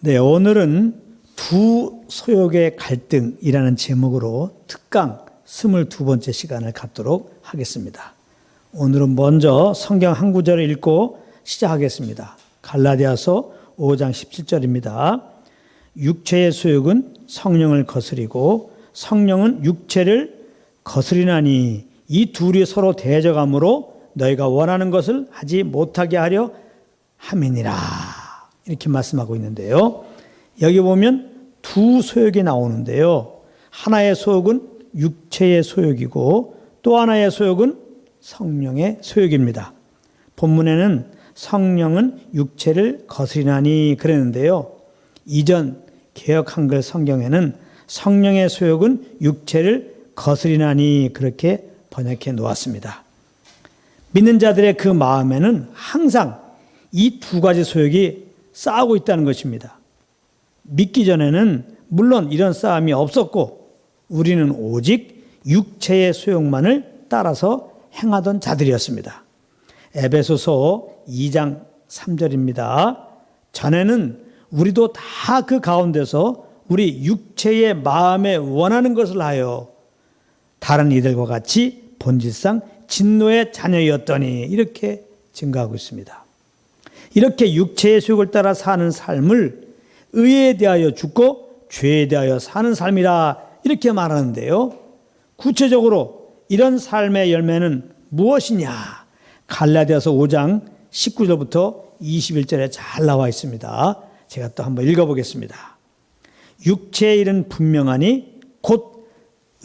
네, 오늘은 두 소욕의 갈등이라는 제목으로 특강 22번째 시간을 갖도록 하겠습니다. 오늘은 먼저 성경 한 구절을 읽고 시작하겠습니다. 갈라디아서 5장 17절입니다. 육체의 소욕은 성령을 거스리고 성령은 육체를 거스리나니 이 둘이 서로 대적함으로 너희가 원하는 것을 하지 못하게 하려 함이니라. 이렇게 말씀하고 있는데요. 여기 보면 두 소욕이 나오는데요. 하나의 소욕은 육체의 소욕이고 또 하나의 소욕은 성령의 소욕입니다. 본문에는 성령은 육체를 거스리나니 그랬는데요. 이전 개혁 한글 성경에는 성령의 소욕은 육체를 거스리나니 그렇게 번역해 놓았습니다. 믿는 자들의 그 마음에는 항상 이 두 가지 소욕이 싸우고 있다는 것입니다. 믿기 전에는 물론 이런 싸움이 없었고 우리는 오직 육체의 소욕만을 따라서 행하던 자들이었습니다. 에베소서 2장 3절입니다. 전에는 우리도 다 그 가운데서 우리 육체의 마음에 원하는 것을 하여 다른 이들과 같이 본질상 진노의 자녀였더니 이렇게 증가하고 있습니다. 이렇게 육체의 수욕을 따라 사는 삶을 의에 대하여 죽고 죄에 대하여 사는 삶이라 이렇게 말하는데요. 구체적으로 이런 삶의 열매는 무엇이냐? 갈라디아서 5장 19절부터 21절에 잘 나와 있습니다. 제가 또 한번 읽어보겠습니다. 육체의 일은 분명하니 곧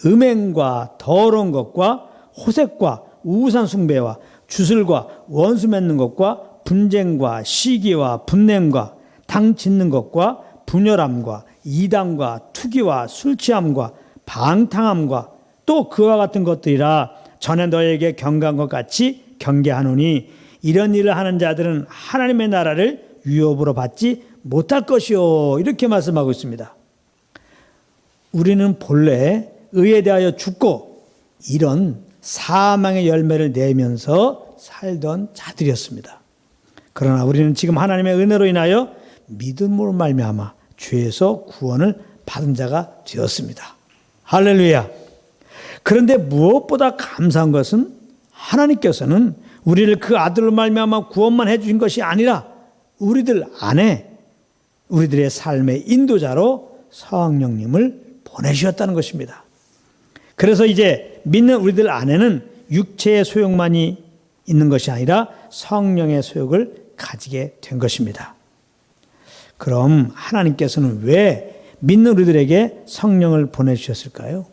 음행과 더러운 것과 호색과 우상 숭배와 주술과 원수 맺는 것과 분쟁과 시기와 분냄과 당 짓는 것과 분열함과 이담과 투기와 술 취함과 방탕함과 또 그와 같은 것들이라 전에 너에게 경계한 것 같이 경계하노니 이런 일을 하는 자들은 하나님의 나라를 유업으로 받지 못할 것이요 이렇게 말씀하고 있습니다. 우리는 본래 의에 대하여 죽고 이런 사망의 열매를 내면서 살던 자들이었습니다. 그러나 우리는 지금 하나님의 은혜로 인하여 믿음으로 말미암아 죄에서 구원을 받은 자가 되었습니다. 할렐루야. 그런데 무엇보다 감사한 것은 하나님께서는 우리를 그 아들로 말미암아 구원만 해 주신 것이 아니라 우리들 안에 우리들의 삶의 인도자로 성령님을 보내주셨다는 것입니다. 그래서 이제 믿는 우리들 안에는 육체의 소욕만이 있는 것이 아니라 성령의 소욕을 가지게 된 것입니다. 그럼 하나님께서는 왜 믿는 우리들에게 성령을 보내주셨을까요?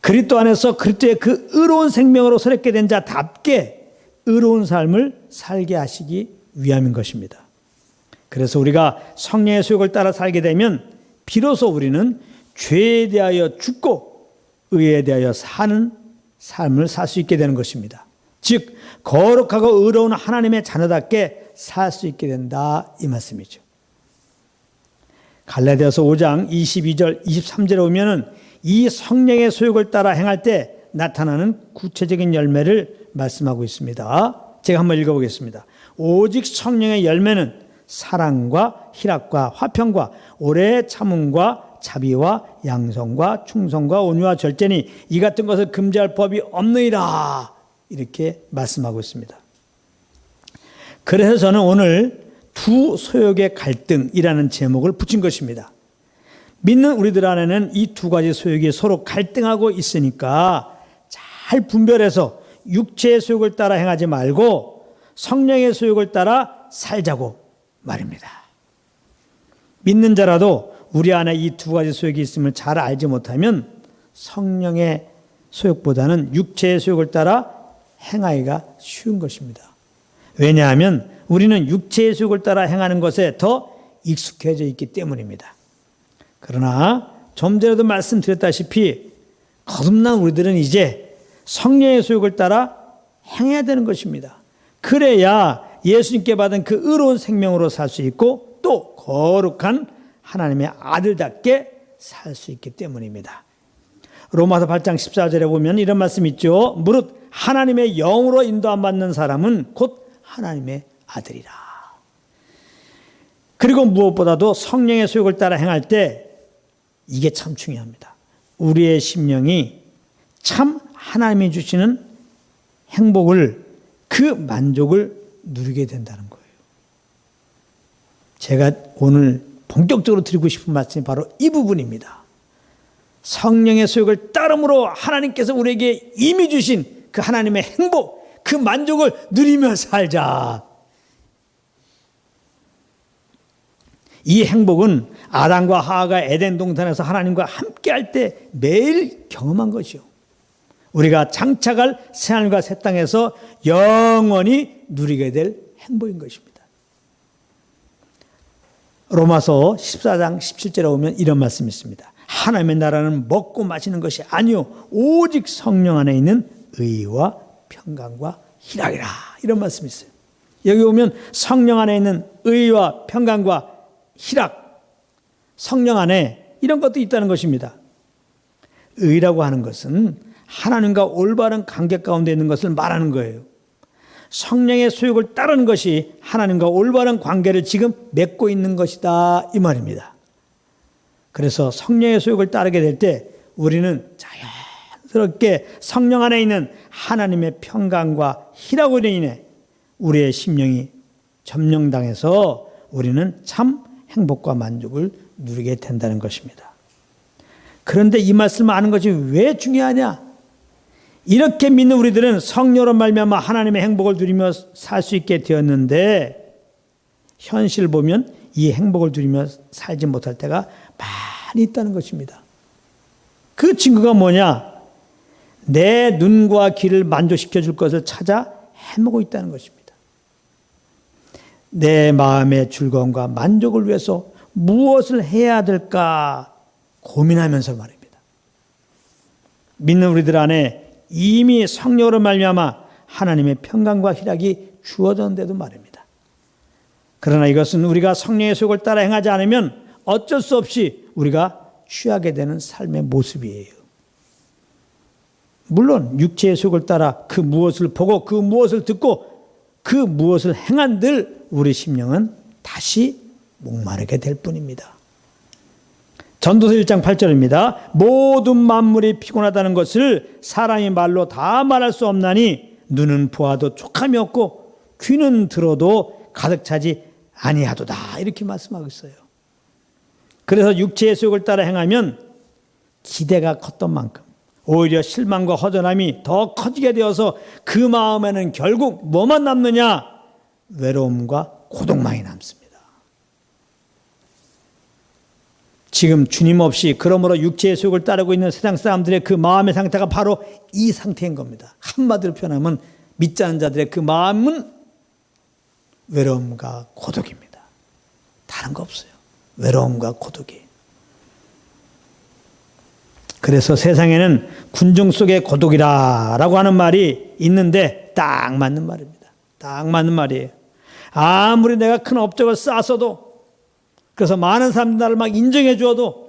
그리스도 안에서 그리스도의 그 의로운 생명으로 서렵게 된 자답게 의로운 삶을 살게 하시기 위함인 것입니다. 그래서 우리가 성령의 소욕을 따라 살게 되면 비로소 우리는 죄에 대하여 죽고 의에 대하여 사는 삶을 살 수 있게 되는 것입니다. 즉 거룩하고 의로운 하나님의 자녀답게 살 수 있게 된다 이 말씀이죠. 갈라디아서 5장 22절 23절에 보면은 이 성령의 소욕을 따라 행할 때 나타나는 구체적인 열매를 말씀하고 있습니다. 제가 한번 읽어보겠습니다. 오직 성령의 열매는 사랑과 희락과 화평과 오래 참음과 자비와 양성과 충성과 온유와 절제니 이 같은 것을 금지할 법이 없느니라 이렇게 말씀하고 있습니다. 그래서 저는 오늘 두 소욕의 갈등이라는 제목을 붙인 것입니다. 믿는 우리들 안에는 이 두 가지 소욕이 서로 갈등하고 있으니까 잘 분별해서 육체의 소욕을 따라 행하지 말고 성령의 소욕을 따라 살자고 말입니다. 믿는 자라도 우리 안에 이 두 가지 소욕이 있음을 잘 알지 못하면 성령의 소욕보다는 육체의 소욕을 따라 행하기가 쉬운 것입니다. 왜냐하면 우리는 육체의 소욕을 따라 행하는 것에 더 익숙해져 있기 때문입니다. 그러나 좀 전에도 말씀드렸다시피 거듭난 우리들은 이제 성령의 소욕을 따라 행해야 되는 것입니다. 그래야 예수님께 받은 그 의로운 생명으로 살 수 있고 또 거룩한 하나님의 아들답게 살 수 있기 때문입니다. 로마서 8장 14절에 보면 이런 말씀 있죠. 무릇 하나님의 영으로 인도함 받는 사람은 곧 하나님의 아들이라. 그리고 무엇보다도 성령의 소욕을 따라 행할 때 이게 참 중요합니다. 우리의 심령이 참 하나님이 주시는 행복을 그 만족을 누리게 된다는 거예요. 제가 오늘 본격적으로 드리고 싶은 말씀이 바로 이 부분입니다. 성령의 소욕을 따름으로 하나님께서 우리에게 이미 주신 그 하나님의 행복, 그 만족을 누리며 살자. 이 행복은 아담과 하하가 에덴 동산에서 하나님과 함께 할 때 매일 경험한 것이요. 우리가 장착할 새하늘과 새 땅에서 영원히 누리게 될 행복인 것입니다. 로마서 14장 17절에 오면 이런 말씀이 있습니다. 하나님의 나라는 먹고 마시는 것이 아니요 오직 성령 안에 있는 의와 평강과 희락이라 이런 말씀이 있어요. 여기 오면 성령 안에 있는 의와 평강과 희락, 성령 안에 이런 것도 있다는 것입니다. 의라고 하는 것은 하나님과 올바른 관계 가운데 있는 것을 말하는 거예요. 성령의 소욕을 따르는 것이 하나님과 올바른 관계를 지금 맺고 있는 것이다 이 말입니다. 그래서 성령의 소욕을 따르게 될 때 우리는 자연스럽게 성령 안에 있는 하나님의 평강과 희락으로 인해 우리의 심령이 점령당해서 우리는 참 행복과 만족을 누리게 된다는 것입니다. 그런데 이 말씀을 아는 것이 왜 중요하냐? 이렇게 믿는 우리들은 성령으로 말미암아 하나님의 행복을 누리며 살 수 있게 되었는데 현실 보면 이 행복을 누리며 살지 못할 때가 많이 있다는 것입니다. 그 친구가 뭐냐? 내 눈과 귀를 만족시켜 줄 것을 찾아 헤매고 있다는 것입니다. 내 마음의 즐거움과 만족을 위해서 무엇을 해야 될까 고민하면서 말입니다. 믿는 우리들 안에 이미 성령으로 말미암아 하나님의 평강과 희락이 주어졌는데도 말입니다. 그러나 이것은 우리가 성령의 속을 따라 행하지 않으면 어쩔 수 없이 우리가 취하게 되는 삶의 모습이에요. 물론 육체의 속을 따라 그 무엇을 보고 그 무엇을 듣고 그 무엇을 행한들 우리 심령은 다시 목마르게 될 뿐입니다. 전도서 1장 8절입니다. 모든 만물이 피곤하다는 것을 사람이 말로 다 말할 수 없나니 눈은 보아도 촉함이 없고 귀는 들어도 가득 차지 아니하도다. 이렇게 말씀하고 있어요. 그래서 육체의 속을 따라 행하면 기대가 컸던 만큼 오히려 실망과 허전함이 더 커지게 되어서 그 마음에는 결국 뭐만 남느냐? 외로움과 고독만이 남습니다. 지금 주님 없이 그러므로 육체의 속을 따르고 있는 세상 사람들의 그 마음의 상태가 바로 이 상태인 겁니다. 한마디로 표현하면 믿지 않은 자들의 그 마음은 외로움과 고독입니다. 다른 거 없어요. 외로움과 고독이. 그래서 세상에는 군중 속의 고독이라라고 하는 말이 있는데 딱 맞는 말입니다. 딱 맞는 말이에요. 아무리 내가 큰 업적을 쌓았어도 그래서 많은 사람들이 나를 막 인정해 주어도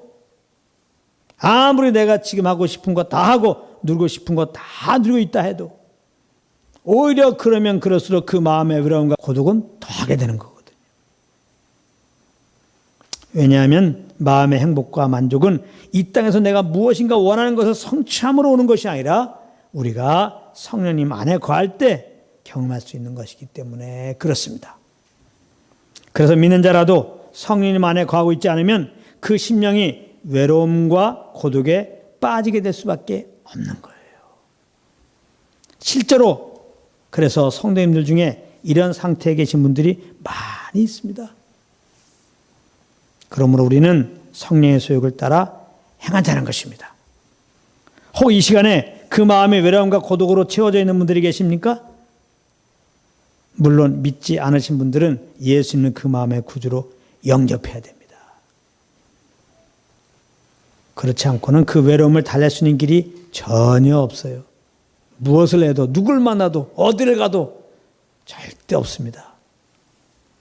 아무리 내가 지금 하고 싶은 거 다 하고 누리고 싶은 거 다 누리고 있다 해도 오히려 그러면 그럴수록 그 마음의 외로움과 고독은 더하게 되는 거거든요. 왜냐하면 마음의 행복과 만족은 이 땅에서 내가 무엇인가 원하는 것을 성취함으로 오는 것이 아니라 우리가 성령님 안에 거할 때 경험할 수 있는 것이기 때문에 그렇습니다. 그래서 믿는 자라도 성령님 안에 거하고 있지 않으면 그 심령이 외로움과 고독에 빠지게 될 수밖에 없는 거예요. 실제로 그래서 성도님들 중에 이런 상태에 계신 분들이 많이 있습니다. 그러므로 우리는 성령의 소욕을 따라 행하자는 것입니다. 혹 이 시간에 그 마음의 외로움과 고독으로 채워져 있는 분들이 계십니까? 물론 믿지 않으신 분들은 예수님은 그 마음의 구주로 영접해야 됩니다. 그렇지 않고는 그 외로움을 달랠 수 있는 길이 전혀 없어요. 무엇을 해도 누굴 만나도 어디를 가도 절대 없습니다.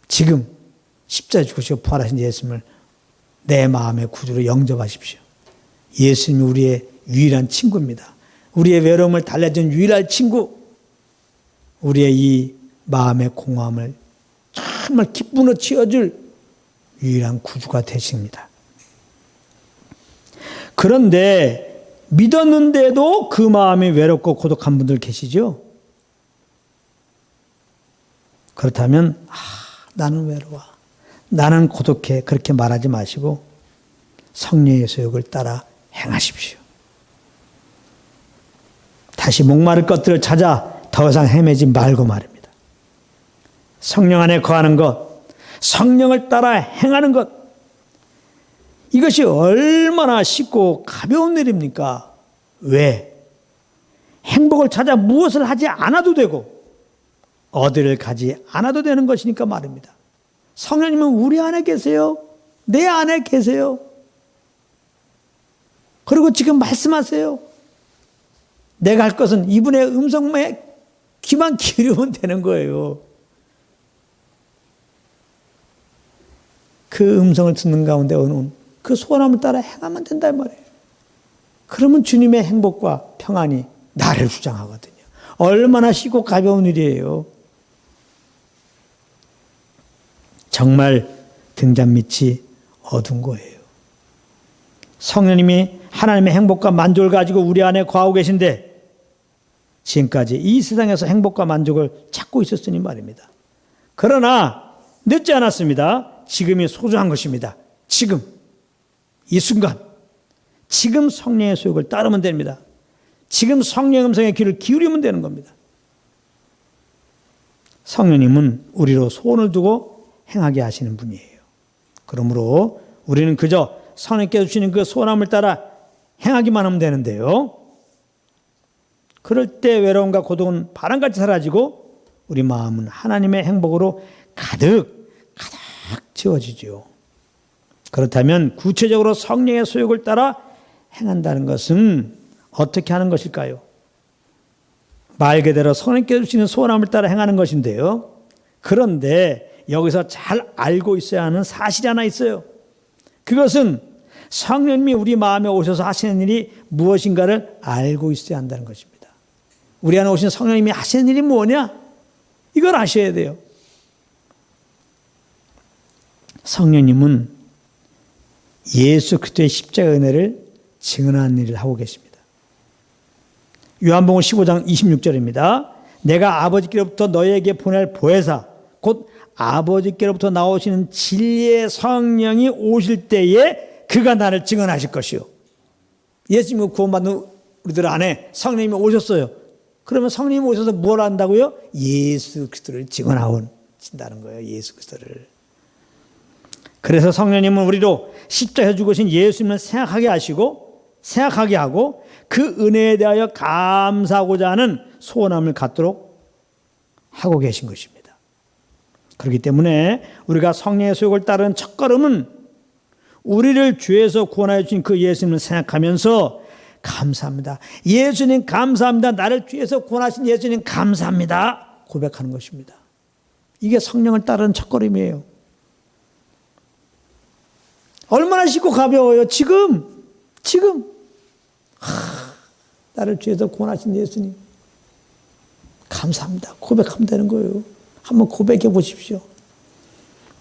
지금 십자에 죽으시고 부활하신 예수님을 내 마음의 구주로 영접하십시오. 예수님이 우리의 유일한 친구입니다. 우리의 외로움을 달래준 유일한 친구. 우리의 이 마음의 공허함을 정말 기쁨으로 채워줄 유일한 구주가 되십니다. 그런데 믿었는데도 그 마음이 외롭고 고독한 분들 계시죠? 그렇다면 아, 나는 외로워. 나는 고독해. 그렇게 말하지 마시고 성령의 소욕을 따라 행하십시오. 다시 목마를 것들을 찾아 더 이상 헤매지 말고 말입니다. 성령 안에 거하는 것, 성령을 따라 행하는 것, 이것이 얼마나 쉽고 가벼운 일입니까? 왜? 행복을 찾아 무엇을 하지 않아도 되고, 어디를 가지 않아도 되는 것이니까 말입니다. 성령님은 우리 안에 계세요. 내 안에 계세요. 그리고 지금 말씀하세요. 내가 할 것은 이분의 음성에 귀만 기울이면 되는 거예요. 그 음성을 듣는 가운데 오는 그 소원함을 따라 행하면 된다 말이에요. 그러면 주님의 행복과 평안이 나를 주장하거든요. 얼마나 쉽고 가벼운 일이에요. 정말 등잔 밑이 어두운 거예요. 성령님이 하나님의 행복과 만족을 가지고 우리 안에 거하고 계신데 지금까지 이 세상에서 행복과 만족을 찾고 있었으니 말입니다. 그러나 늦지 않았습니다. 지금이 소중한 것입니다. 지금 이 순간 지금 성령의 소욕을 따르면 됩니다. 지금 성령 음성의 귀를 기울이면 되는 겁니다. 성령님은 우리로 소원을 두고 행하게 하시는 분이에요. 그러므로 우리는 그저 성령께서 주시는 그 소원함을 따라 행하기만 하면 되는데요. 그럴 때 외로움과 고독은 바람같이 사라지고 우리 마음은 하나님의 행복으로 가득 가득 채워지죠. 그렇다면 구체적으로 성령의 소욕을 따라 행한다는 것은 어떻게 하는 것일까요? 말 그대로 성령께서 주시는 소원함을 따라 행하는 것인데요. 그런데 여기서 잘 알고 있어야 하는 사실이 하나 있어요. 그것은 성령님이 우리 마음에 오셔서 하시는 일이 무엇인가를 알고 있어야 한다는 것입니다. 우리 안에 오신 성령님이 하시는 일이 뭐냐? 이걸 아셔야 돼요. 성령님은 예수 그리스도의 십자가 은혜를 증언하는 일을 하고 계십니다. 요한복음 15장 26절입니다. 내가 아버지께로부터 너에게 보낼 보혜사 곧 아버지께로부터 나오시는 진리의 성령이 오실 때에 그가 나를 증언하실 것이요. 예수님을 구원받는 우리들 안에 성령님이 오셨어요. 그러면 성령님이 오셔서 뭘 한다고요? 예수 그리스도를 증언하고 신다는 거예요. 예수 그리스도를. 그래서 성령님은 우리로 십자해 주고 신 예수님을 생각하게 하시고 생각하게 하고 그 은혜에 대하여 감사하고자 하는 소원함을 갖도록 하고 계신 것입니다. 그렇기 때문에 우리가 성령의 소욕을 따르는 첫 걸음은 우리를 죄에서 구원하여 주신 그 예수님을 생각하면서 감사합니다. 예수님 감사합니다. 나를 죄에서 구원하신 예수님 감사합니다. 고백하는 것입니다. 이게 성령을 따르는 첫 걸음이에요. 얼마나 쉽고 가벼워요. 지금, 지금. 하, 나를 죄에서 구원하신 예수님. 감사합니다. 고백하면 되는 거예요. 한번 고백해 보십시오.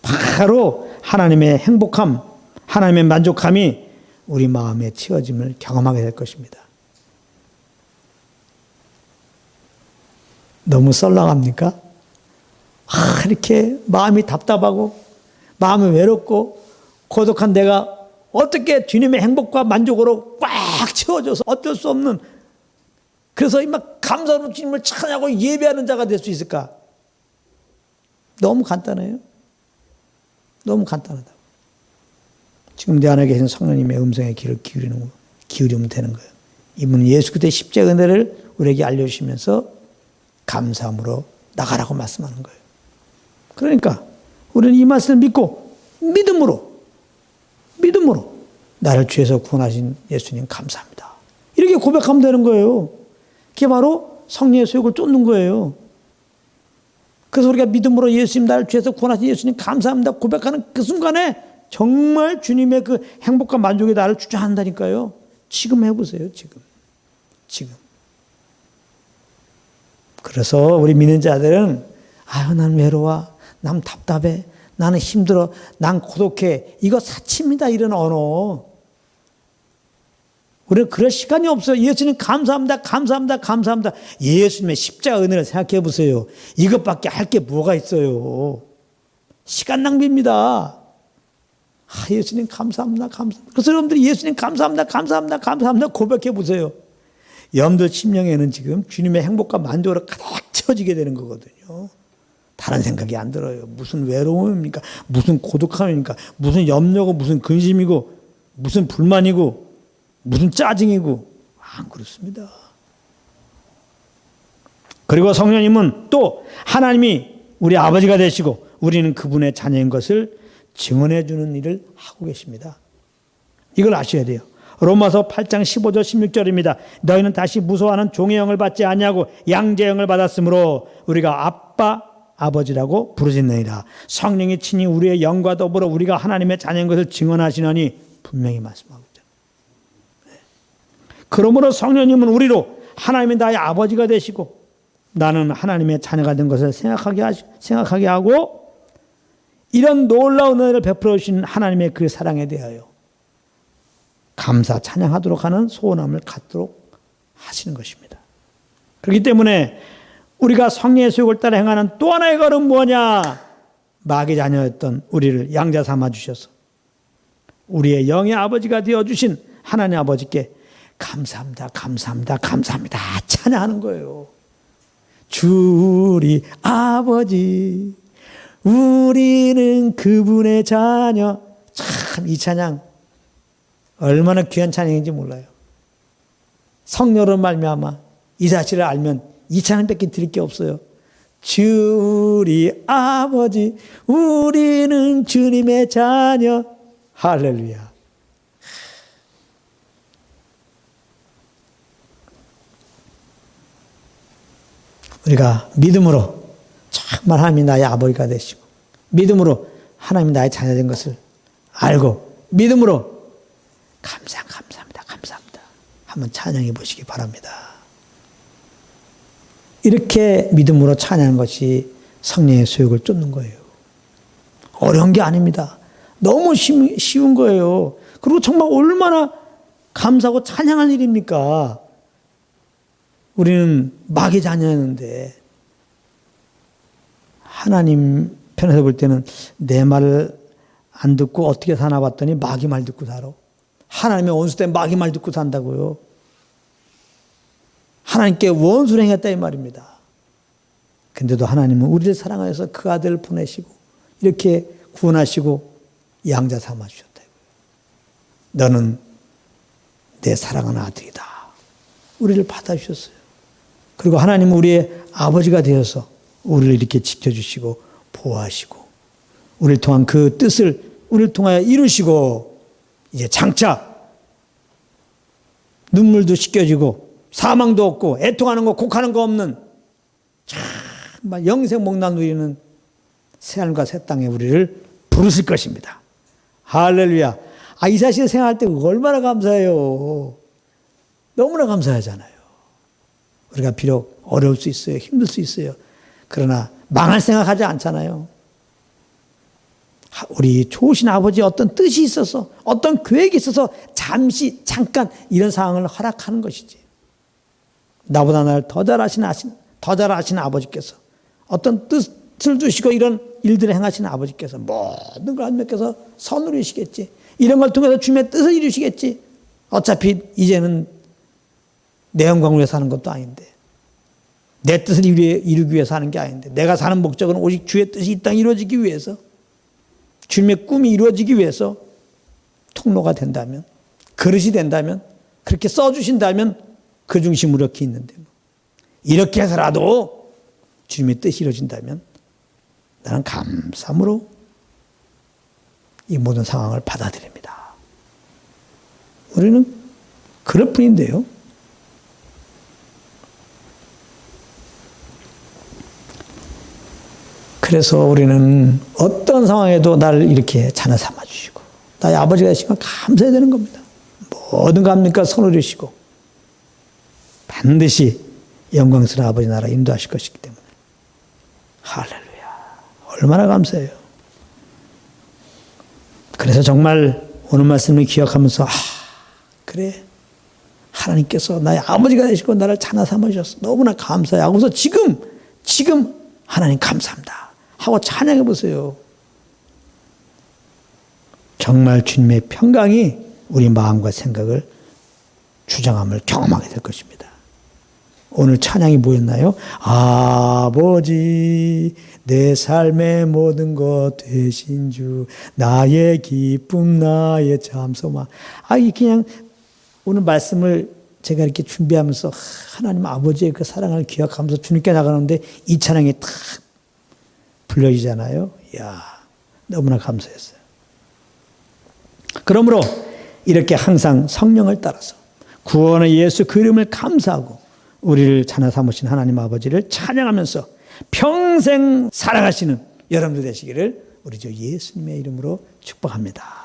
바로 하나님의 행복함, 하나님의 만족함이 우리 마음에 채워짐을 경험하게 될 것입니다. 너무 썰렁합니까? 아, 이렇게 마음이 답답하고, 마음이 외롭고, 고독한 내가 어떻게 주님의 행복과 만족으로 꽉 채워져서 어쩔 수 없는 그래서 막 감사로 주님을 찬양하고 예배하는 자가 될 수 있을까? 너무 간단해요. 너무 간단하다. 지금 내 안에 계신 성령님의 음성에 귀를 기울이는 거, 기울이면 되는 거예요. 이분은 예수 그리스도의 십자가 은혜를 우리에게 알려주시면서 감사함으로 나가라고 말씀하는 거예요. 그러니까 우리는 이 말씀을 믿고 믿음으로 믿음으로 나를 죄에서 구원하신 예수님 감사합니다. 이렇게 고백하면 되는 거예요. 그게 바로 성령의 소욕을 쫓는 거예요. 그래서 우리가 믿음으로 예수님 나를 죄에서 구원하신 예수님 감사합니다. 고백하는 그 순간에 정말 주님의 그 행복과 만족이 나를 주장한다니까요. 지금 해보세요. 지금. 지금. 그래서 우리 믿는 자들은 아유 난 외로워. 난 답답해. 나는 힘들어. 난 고독해. 이거 사치입니다. 이런 언어. 우리는 그럴 시간이 없어요. 예수님 감사합니다. 감사합니다. 감사합니다. 예수님의 십자가 은혜를 생각해 보세요. 이것밖에 할 게 뭐가 있어요. 시간 낭비입니다. 아, 예수님 감사합니다. 감사합니다. 그래서 여러분들이 예수님 감사합니다. 감사합니다. 감사합니다. 고백해 보세요. 여러분들 심령에는 지금 주님의 행복과 만족으로 가득 채워지게 되는 거거든요. 다른 생각이 안 들어요. 무슨 외로움입니까? 무슨 고독함입니까? 무슨 염려고 무슨 근심이고 무슨 불만이고 무슨 짜증이고 안 그렇습니다. 그리고 성령님은 또 하나님이 우리 아버지가 되시고 우리는 그분의 자녀인 것을 증언해 주는 일을 하고 계십니다. 이걸 아셔야 돼요. 로마서 8장 15절 16절입니다. 너희는 다시 무서워하는 종의 영을 받지 아니하고 양제 영을 받았으므로 우리가 아빠 아버지라고 부르짖느니라. 성령이 친히 우리의 영과 더불어 우리가 하나님의 자녀인 것을 증언하시느니 분명히 말씀하고. 그러므로 성령님은 우리로 하나님이 나의 아버지가 되시고 나는 하나님의 자녀가 된 것을 생각하게 하시, 생각하게 하고 이런 놀라운 은혜를 베풀어 주신 하나님의 그 사랑에 대하여 감사 찬양하도록 하는 소원함을 갖도록 하시는 것입니다. 그렇기 때문에 우리가 성령의 수욕을 따라 행하는 또 하나의 걸음 뭐냐? 마귀 자녀였던 우리를 양자 삼아 주셔서 우리의 영의 아버지가 되어 주신 하나님 아버지께 감사합니다. 감사합니다. 감사합니다. 찬양하는 거예요. 주리 아버지 우리는 그분의 자녀 참 이 찬양 얼마나 귀한 찬양인지 몰라요. 성녀로 말미암아 이 사실을 알면 이 찬양밖에 드릴 게 없어요. 주리 아버지 우리는 주님의 자녀 할렐루야. 우리가 믿음으로 정말 하나님이 나의 아버지가 되시고 믿음으로 하나님이 나의 자녀된 것을 알고 믿음으로 감사 감사합니다 감사합니다 한번 찬양해 보시기 바랍니다. 이렇게 믿음으로 찬양하는 것이 성령의 소욕을 쫓는 거예요. 어려운 게 아닙니다. 너무 쉬운 거예요. 그리고 정말 얼마나 감사하고 찬양할 일입니까? 우리는 마귀 자녀였는데 하나님 편에서 볼 때는 내 말을 안 듣고 어떻게 사나 봤더니 마귀 말 듣고 살아. 하나님의 원수 때 마귀 말 듣고 산다고요. 하나님께 원수를 행했다 이 말입니다. 근데도 하나님은 우리를 사랑하여서 그 아들을 보내시고 이렇게 구원하시고 양자 삼아 주셨다고요. 너는 내 사랑하는 아들이다. 우리를 받아주셨어요. 그리고 하나님은 우리의 아버지가 되어서 우리를 이렇게 지켜주시고 보호하시고 우리를 통한 그 뜻을 우리를 통하여 이루시고 이제 장차 눈물도 씻겨지고 사망도 없고 애통하는 거 곡하는 거 없는 정말 영생 목난 누리는 새하늘과 새 땅에 우리를 부르실 것입니다. 할렐루야. 아, 이 사실을 생각할 때 얼마나 감사해요. 너무나 감사하잖아요. 우리가 비록 어려울 수 있어요. 힘들 수 있어요. 그러나 망할 생각하지 않잖아요. 우리 좋으신 아버지 어떤 뜻이 있어서 어떤 계획이 있어서 잠시 잠깐 이런 상황을 허락하는 것이지. 나보다 나를 더 잘하시는 더 잘하시는 아버지께서 어떤 뜻을 주시고 이런 일들을 행하시는 아버지께서 모든 걸 하나님께서 선누리시겠지. 이런 걸 통해서 주님의 뜻을 이루시겠지. 어차피 이제는 내 영광을 위해 사는 것도 아닌데 내 뜻을 이루기 위해서 하는 게 아닌데 내가 사는 목적은 오직 주의 뜻이 이 땅에 이루어지기 위해서 주님의 꿈이 이루어지기 위해서 통로가 된다면 그릇이 된다면 그렇게 써주신다면 그 중심으로 이렇게 있는데 뭐. 이렇게 해서라도 주님의 뜻이 이루어진다면 나는 감사함으로 이 모든 상황을 받아들입니다. 우리는 그럴 뿐인데요. 그래서 우리는 어떤 상황에도 나를 이렇게 자녀 삼아 주시고 나의 아버지가 되시면 감사해야 되는 겁니다. 모든 감니까? 손을 주시고. 반드시 영광스러운 아버지 나라 인도하실 것이기 때문에. 할렐루야. 얼마나 감사해요. 그래서 정말 오늘 말씀을 기억하면서 아 그래. 하나님께서 나의 아버지가 되시고 나를 자나 삼으셨어 너무나 감사해 하고서 지금 지금 하나님 감사합니다 하고 찬양해 보세요. 정말 주님의 평강이 우리 마음과 생각을 주장함을 경험하게 될 것입니다. 오늘 찬양이 뭐였나요? 아버지 내 삶의 모든 것 되신 주 나의 기쁨 나의 참소마 아이 그냥 오늘 말씀을 제가 이렇게 준비하면서 하나님 아버지의 그 사랑을 기억하면서 주님께 나가는데 이 찬양이 탁 불려지잖아요. 야 너무나 감사했어요. 그러므로 이렇게 항상 성령을 따라서 구원의 예수 그름을 감사하고 우리를 찬양 삼으신 하나님 아버지를 찬양하면서 평생 살아가시는 여러분들 되시기를 우리 주 예수님의 이름으로 축복합니다.